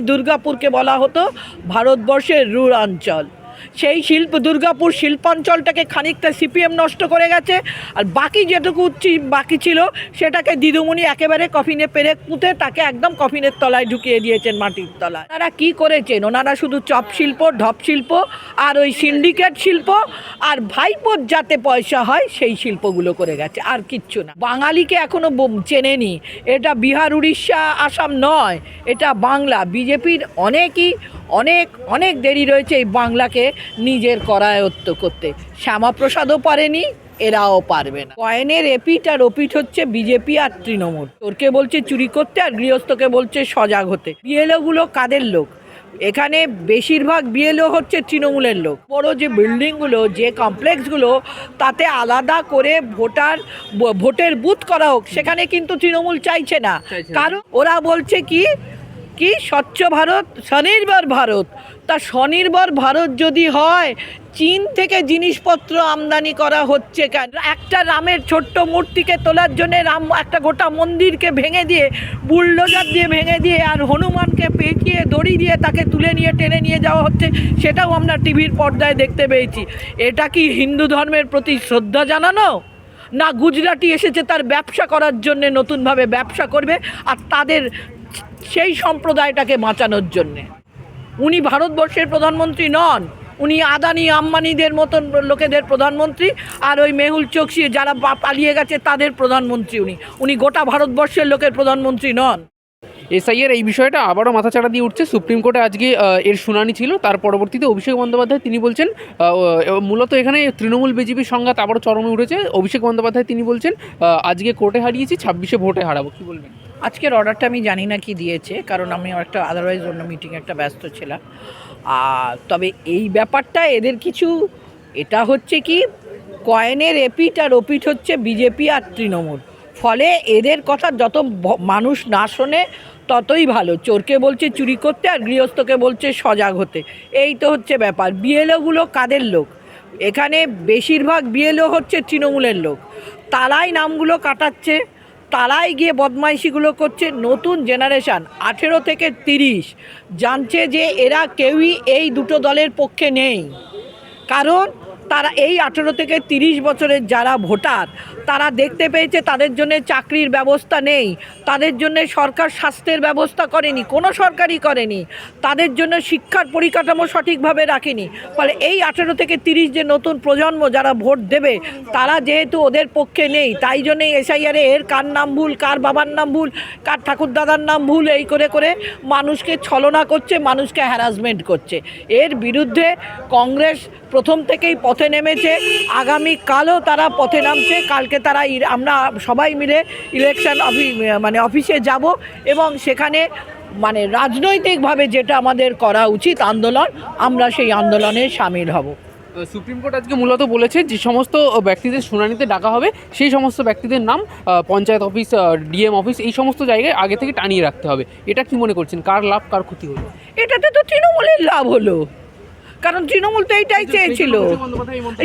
দুর্গাপুরকে বলা হতো ভারতবর্ষের রূঢ়াঞ্চল। সেই শিল্প, দুর্গাপুর শিল্পাঞ্চলটাকে খানিকটা সিপিএম নষ্ট করে গেছে। আর বাকি যেটুকু বাকি ছিল, সেটাকে দিদুমণি একেবারে কফিনে পেরে পুঁতে তাকে একদম কফিনের তলায় ঢুকিয়ে দিয়েছেন মাটির তলায়। তারা কি করেছেন? ওনারা শুধু চপ শিল্প, ঢপ শিল্প, আর ওই সিন্ডিকেট শিল্প, আর ভাইপোর যাতে পয়সা হয়, সেই শিল্পগুলো করে গেছে, আর কিচ্ছু না। বাঙালিকে এখনও ব- চেনেনি। এটা বিহার, উড়িষ্যা, আসাম নয়, এটা বাংলা। বিজেপির অনেকই, অনেক অনেক দেরি রয়েছে এই বাংলাকে নিজের করায়ত্ত করতে। শ্যামাপ্রসাদও পারেনি এরাও পারবে না। কয়েনের এপিট আর ওপিট হচ্ছে বিজেপি আর তৃণমূল। তোরকে বলছে চুরি করতে আর গৃহস্থকে বলছে সজাগ হতে। বিএলওগুলো কাদের লোক? এখানে বেশিরভাগ বিএলও হচ্ছে তৃণমূলের লোক। বড় যে বিল্ডিংগুলো যে কমপ্লেক্সগুলো তাতে আলাদা করে ভোটার ভোটের বুথ করা হোক সেখানে কিন্তু তৃণমূল চাইছে না। কারণ ওরা বলছে কি কি? স্বচ্ছ ভারত, স্বনির্ভর ভারত। তা স্বনির্ভর ভারত যদি হয়, চীন থেকে জিনিসপত্র আমদানি করা হচ্ছে কেন? একটা রামের ছোট্ট মূর্তিকে তোলার জন্য রাম একটা গোটা মন্দিরকে ভেঙে দিয়ে, বুলডোজার দিয়ে ভেঙে দিয়ে আর হনুমানকে পেঁচিয়ে, দড়ি দিয়ে তাকে তুলে নিয়ে, টেনে নিয়ে যাওয়া হচ্ছে, সেটাও আমরা টিভির পর্দায় দেখতে পেয়েছি। এটা কি হিন্দু ধর্মের প্রতি শ্রদ্ধা জানানো? না গুজরাটি এসেছে তার ব্যবসা করার জন্যে নতুনভাবে ব্যবসা করবে, আর তাদের সেই সম্প্রদায়টাকে বাঁচানোর জন্যে। উনি ভারতবর্ষের প্রধানমন্ত্রী নন, উনি আদানি আম্বানিদের মতন লোকেদের প্রধানমন্ত্রী, আর ওই মেহুল চোকসি যারা পালিয়ে গেছে তাদের প্রধানমন্ত্রী উনি। উনি গোটা ভারতবর্ষের লোকের প্রধানমন্ত্রী নন। এসআইয়ের এই বিষয়টা আবারও মাথাচাড়া দিয়ে উঠছে। সুপ্রিম কোর্টে আজকে এর শুনানি ছিল। তার পরবর্তীতে অভিষেক বন্দ্যোপাধ্যায় তিনি বলছেন মূলত এখানে তৃণমূল বিজেপির সংঘাত আবারও চরমে উঠেছে। অভিষেক বন্দ্যোপাধ্যায় তিনি বলছেন আজকে কোর্টে হারিয়েছি, ছাব্বিশে ভোটে হারাবো। কি বলবেন? আজকের অর্ডারটা আমি জানি না কি দিয়েছে, কারণ আমি একটা আদারওয়াইজ অন্য মিটিং একটা ব্যস্ত ছিলাম। আর তবে এই ব্যাপারটা এদের কিছু, এটা হচ্ছে কি কয়েনের এপিট আর ওপিট হচ্ছে বিজেপি আর তৃণমূল। ফলে এদের কথা যত মানুষ না শোনে, ততই ভালো। চোরকে বলছে চুরি করতে আর গৃহস্থকে বলছে সজাগ হতে। এই তো হচ্ছে ব্যাপার। বিএলওগুলো কাদের লোক? এখানে বেশিরভাগ বিএলও হচ্ছে তৃণমূলের লোক। তারাই নামগুলো কাটাচ্ছে। তারাই গিয়ে বদমাইশিগুলো করছে নতুন জেনারেশান, আঠেরো থেকে তিরিশ। জানছে যে এরা কেউই এই দুটো দলের পক্ষে নেই। কারণ তারা এই আঠেরো থেকে তিরিশ বছরের যারা ভোটার তারা দেখতে পেয়েছে তাদের জন্য চাকরির ব্যবস্থা নেই। তাদের জন্য সরকার স্বাস্থ্যের ব্যবস্থা করেনি, কোনো সরকারই করেনি। তাদের জন্য শিক্ষার পরিকাঠামো সঠিকভাবে রাখেনি। ফলে এই আঠেরো থেকে তিরিশ যে নতুন প্রজন্ম যারা ভোট দেবে, তারা যেহেতু ওদের পক্ষে নেই, তাই জন্যই এসআইআরে এর কার নাম ভুল, কার বাবার নাম ভুল, কার ঠাকুরদাদার নাম ভুল, এই করে করে মানুষকে ছলনা করছে, মানুষকে হ্যারাসমেন্ট করছে। এর বিরুদ্ধে কংগ্রেস প্রথম থেকেই পথে নেমেছে, আগামীকালও তারা পথে নামছে, কালকে তারা আমরা সবাই মিলে ইলেকশন অফি মানে অফিসে যাব এবং সেখানে মানে রাজনৈতিকভাবে যেটা আমাদের করা উচিত আন্দোলন আমরা সেই আন্দোলনে সামিল হব। সুপ্রিম কোর্ট আজকে মূলত বলেছে যে সমস্ত ব্যক্তিদের শুনানিতে ডাকা হবে সেই সমস্ত ব্যক্তিদের নাম পঞ্চায়েত অফিস ডিএম অফিস এই সমস্ত জায়গায় আগে থেকে টানিয়ে রাখতে হবে। এটা কি মনে করছেন? কার লাভ কার ক্ষতি হলো? এটাতে তো তৃণমূলের লাভ হলো। কারণ তৃণমূল তো এইটাই চেয়েছিল।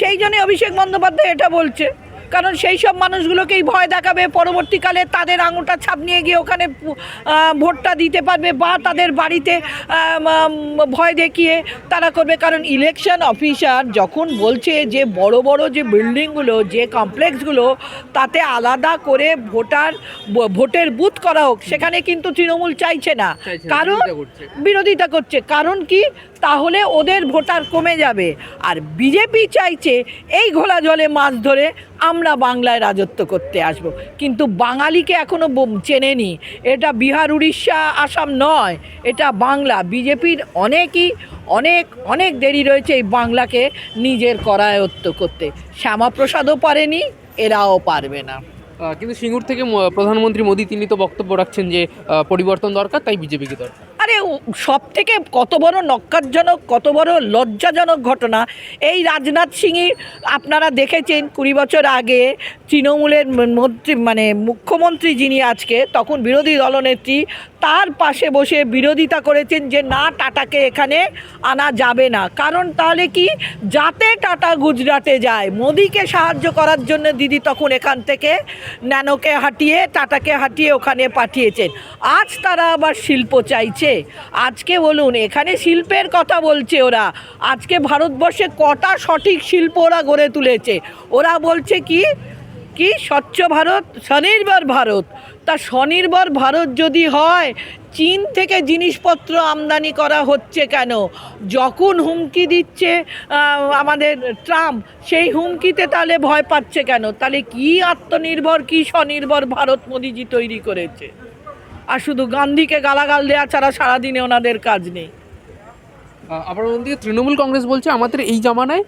সেই জন্যই অভিষেক বন্দ্যোপাধ্যায় এটা বলছে। কারণ সেই সব মানুষগুলোকেই ভয় দেখাবে পরবর্তীকালে তাদের আঙুলটা ছাপ নিয়ে গিয়ে ওখানে ভোটটা দিতে পারবে বা তাদের বাড়িতে ভয় দেখিয়ে তারা করবে। কারণ ইলেকশন অফিসার যখন বলছে যে বড় বড় যে বিল্ডিংগুলো যে কমপ্লেক্সগুলো তাতে আলাদা করে ভোটার ভোটের বুথ করা হোক সেখানে কিন্তু তৃণমূল চাইছে না। কারণ বিরোধিতা করছে। কারণ কি? তাহলে ওদের ভোটার কমে যাবে। আর বিজেপি চাইছে এই ঘোলা জলে মাছ ধরে আমরা বাংলায় রাজত্ব করতে আসব। কিন্তু বাঙালিকে এখনও চেনেনি। এটা বিহার, উড়িষ্যা, আসাম নয়, এটা বাংলা। বিজেপির অনেকই, অনেক অনেক দেরি রয়েছে এই বাংলাকে নিজের করায়ত্ত করতে। শ্যামাপ্রসাদও পারেনি, এরাও পারবে না। কিন্তু সিঙ্গুর থেকে প্রধানমন্ত্রী মোদী, তিনি তো বক্তব্য রাখছেন যে পরিবর্তন দরকার, তাই বিজেপিকে দরকার। আরে সব থেকে কত বড় নক্কারজনক, কত বড় লজ্জাজনক ঘটনা, এই রাজনাথ সিংই আপনারা দেখেছেন কুড়ি বছর আগে তৃণমূলের মন্ত্রী মানে মুখ্যমন্ত্রী যিনি আজকে, তখন বিরোধী দলনেত্রী তার পাশে বসে বিরোধিতা করেছেন যে না, টাটাকে এখানে আনা যাবে না। কারণ তাহলে কি? যাতে টাটা গুজরাটে যায়। মোদিকে সাহায্য করার জন্য দিদি তখন এখান থেকে ন্যানোকে হাঁটিয়ে, টাটাকে হাঁটিয়ে ওখানে পাঠিয়েছেন। আজ তারা আবার শিল্প চাইছে। আজকে বলুন, এখানে শিল্পের কথা বলছে ওরা। আজকে ভারতবর্ষে কটা সঠিক শিল্প ওরা গড়ে তুলেছে। ওরা বলছে কি? কি? স্বচ্ছ ভারত, স্বনির্ভর ভারত। তা স্বনির্ভর ভারত যদি হয়, চীন থেকে জিনিসপত্র আমদানি করা হচ্ছে কেন? যখন হুমকি দিচ্ছে আমাদের ট্রাম্প, সেই হুমকিতে তাহলে ভয় পাচ্ছে কেন? তাহলে কি আত্মনির্ভর, কি স্বনির্ভর ভারত মোদিজি তৈরি করেছে? আর শুধু গান্ধীকে গালাগাল দেওয়া ছাড়া সারাদিনে ওনাদের কাজ নেই। আবার অন্যদিকে তৃণমূল কংগ্রেস বলছে, আমাদের এই জামানায়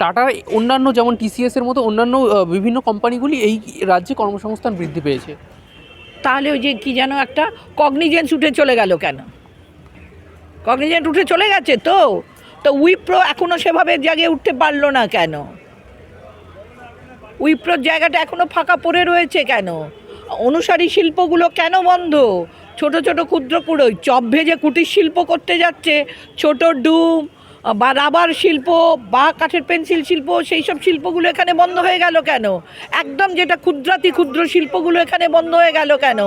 টাটার অন্যান্য যেমন টিসিএস এর মতো অন্যান্য বিভিন্ন কোম্পানিগুলি এই রাজ্যে কর্মসংস্থান বৃদ্ধি পেয়েছে। তাহলে ওই যে কি যেন একটা কগনিজেন্স উঠে চলে গেল কেন? কগনিজেন্ট উঠে চলে গেছে তো? তো উইপ্রো এখনও সেভাবে জায়গায় উঠতে পারল না কেন? উইপ্রোর জায়গাটা এখনও ফাঁকা পড়ে রয়েছে কেন? অনুসারী শিল্পগুলো কেন বন্ধ? ছোট ছোট ক্ষুদ্র কুড়োই চপ ভেজে কুটির শিল্প করতে যাচ্ছে। ছোট ডুম বা রাবার শিল্প বা কাঠের পেন্সিল শিল্প, সেই সব শিল্পগুলো এখানে বন্ধ হয়ে গেল কেন? একদম যেটা ক্ষুদ্রাতি ক্ষুদ্র শিল্পগুলো এখানে বন্ধ হয়ে গেল কেন?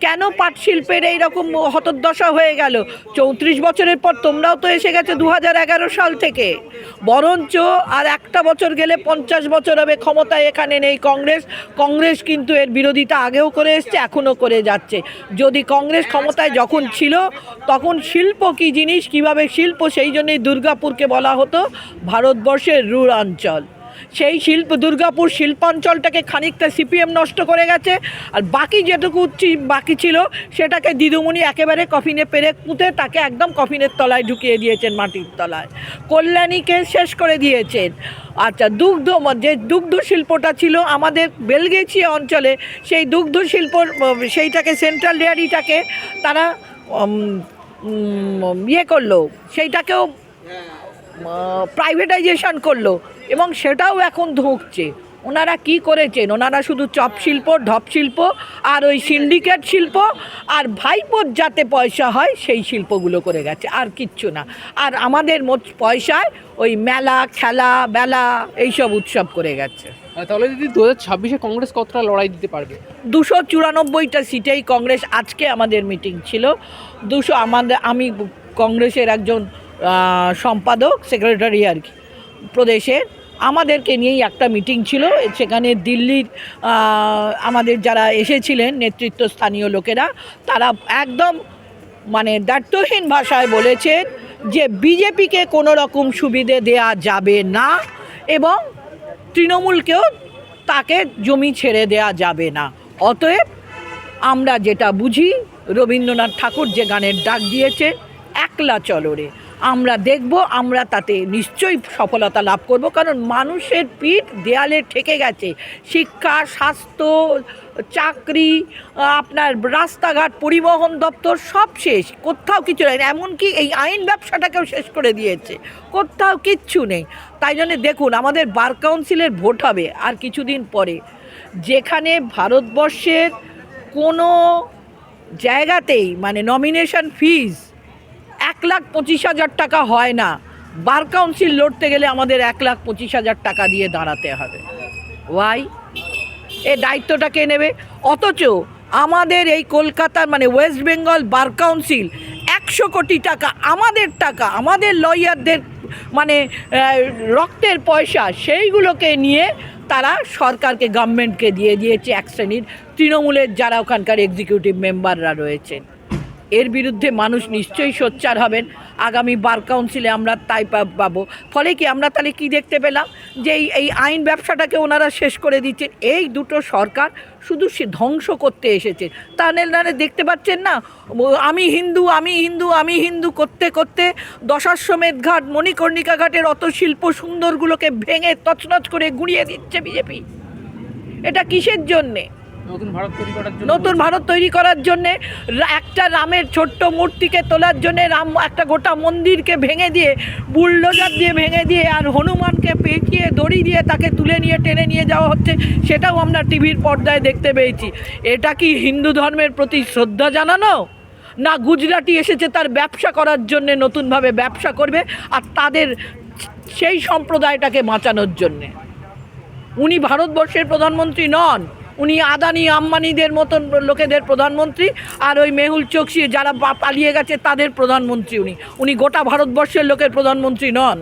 কেন পাট শিল্পের এই রকম হতদশা হয়ে গেল? চৌত্রিশ বছরের পর তোমরাও তো এসে গেছে দু হাজার এগারো সাল থেকে। বরঞ্চ আর একটা বছর গেলে পঞ্চাশ বছর হবে ক্ষমতায় এখানে নেই কংগ্রেস। কংগ্রেস কিন্তু এর বিরোধিতা আগেও করে এসছে, এখনও করে যাচ্ছে। যদি কংগ্রেস ক্ষমতায় যখন ছিল, তখন শিল্প কী জিনিস? কীভাবে শিল্প? সেই জন্যই দুর্গাপুরকে বলা হতো ভারতবর্ষের রুর অঞ্চল সেই শিল্প, দুর্গাপুর শিল্পাঞ্চলটাকে খানিকটা সিপিএম নষ্ট করে গেছে আর বাকি যেটুকু বাকি ছিল সেটাকে দিদুমণি একেবারে কফিনে পেরে পুঁতে তাকে একদম কফিনের তলায় ঢুকিয়ে দিয়েছেন মাটির তলায়। কল্যাণীকে শেষ করে দিয়েছেন। আচ্ছা দুগ্ধ যে দুগ্ধ শিল্পটা ছিল আমাদের বেলগেছিয়া অঞ্চলে সেই দুগ্ধ শিল্প সেইটাকে সেন্ট্রাল ডেয়ারিটাকে তারা ইয়ে করল। সেইটাকেও প্রাইভেটাইজেশন করল এবং সেটাও এখন ধুঁকছে। ওনারা কি করেছেন? ওনারা শুধু চপ শিল্প ঢপ শিল্প আর ওই সিন্ডিকেট শিল্প আর ভাইপোর যাতে পয়সা হয় সেই শিল্পগুলো করে গেছে আর কিচ্ছু না। আর আমাদের মোট পয়সায় ওই মেলা খেলা বেলা এইসব উৎসব করে গেছে। তাহলে দিদি দু হাজার ছাব্বিশে কংগ্রেস কতটা লড়াই দিতে পারবে? দুশো চুরানব্বইটা সিটেই কংগ্রেস আজকে আমাদের মিটিং ছিল। দুশো আমাদের আমি কংগ্রেসের একজন সম্পাদক সেক্রেটারি আর কি প্রদেশের আমাদেরকে নিয়েই একটা মিটিং ছিল। সেখানে দিল্লির আমাদের যারা এসেছিলেন নেতৃত্ব স্থানীয় লোকেরা, তারা একদম মানে দায়িত্বহীন ভাষায় বলেছেন যে বিজেপিকে কোনো রকম সুবিধে দেয়া যাবে না এবং তৃণমূলকেও তাকে জমি ছেড়ে দেয়া যাবে না। অতএব আমরা যেটা বুঝি, রবীন্দ্রনাথ ঠাকুর যে গানের ডাক দিয়েছে, একলা চলরে আমরা দেখব, আমরা তাতে নিশ্চয়ই সফলতা লাভ করব, কারণ মানুষের পিঠ দেয়ালে ঠেকে গেছে। শিক্ষা, স্বাস্থ্য, চাকরি, আপনার রাস্তাঘাট, পরিবহন দপ্তর সব শেষ। কোথাও কিছু নেই, এমনকি এই আইন ব্যবসাটাকেও শেষ করে দিয়েছে। কোথাও কিচ্ছু নেই। তাই জন্য দেখুন, আমাদের বার কাউন্সিলের ভোট হবে আর কিছুদিন পরে। যেখানে ভারতবর্ষের কোনো জায়গাতেই মানে নমিনেশন ফিজ এক লাখ পঁচিশ হাজার টাকা হয় না। বার কাউন্সিল লড়তে গেলে আমাদের এক লাখ পঁচিশ হাজার টাকা দিয়ে দাঁড়াতে হবে। ওয়াই এ দায়িত্বটা কে নেবে? অথচ আমাদের এই কলকাতার মানে ওয়েস্ট বেঙ্গল বার কাউন্সিল একশো কোটি টাকা, আমাদের টাকা, আমাদের লয়ারদের মানে রক্তের পয়সা সেইগুলোকে নিয়ে তারা সরকারকে গভর্নমেন্টকে দিয়ে দিয়েছে এক শ্রেণির তৃণমূলের যারা ওখানকার এক্সিকিউটিভ মেম্বাররা রয়েছেন। এর বিরুদ্ধে মানুষ নিশ্চয়ই সোচ্চার হবেন। আগামী বার কাউন্সিলে আমরা তাই পাবো। ফলে কি আমরা তাহলে কি দেখতে পেলাম? যে এই আইন ব্যবসাটাকে ওনারা শেষ করে দিচ্ছেন। এই দুটো সরকার শুধু সে ধ্বংস করতে এসেছে। তাহলে নাহলে দেখতে পাচ্ছেন না? আমি হিন্দু আমি হিন্দু আমি হিন্দু করতে করতে দশাশ্বমেধ ঘাট, মণিকর্ণিকা ঘাটের অত শিল্প সুন্দরগুলোকে ভেঙে তছনছ করে গুঁড়িয়ে দিচ্ছে বিজেপি। এটা কিসের জন্যে? নতুন ভারত তৈরি করার জন্য একটা রামের ছোট্ট মূর্তিকে তোলার জন্যে রাম একটা গোটা মন্দিরকে ভেঙে দিয়ে, বুলডোজার দিয়ে ভেঙে দিয়ে আর হনুমানকে পেঁচিয়ে, দড়ি দিয়ে তাকে তুলে নিয়ে, টেনে নিয়ে যাওয়া হচ্ছে, সেটাও আমরা টিভির পর্দায় দেখতে পেয়েছি। এটা কি হিন্দু ধর্মের প্রতি শ্রদ্ধা জানানো? না গুজরাটি এসেছে তার ব্যবসা করার জন্যে, নতুনভাবে ব্যবসা করবে আর তাদের সেই সম্প্রদায়টাকে বাঁচানোর জন্যে। উনি ভারতবর্ষের প্রধানমন্ত্রী নন। উনি আদানি, আম্বানিদের মতন লোকেদের প্রধানমন্ত্রী আর ওই মেহুল চোকসি যারা পালিয়ে গেছে তাদের প্রধানমন্ত্রী উনি। উনি গোটা ভারতবর্ষের লোকের প্রধানমন্ত্রী নন।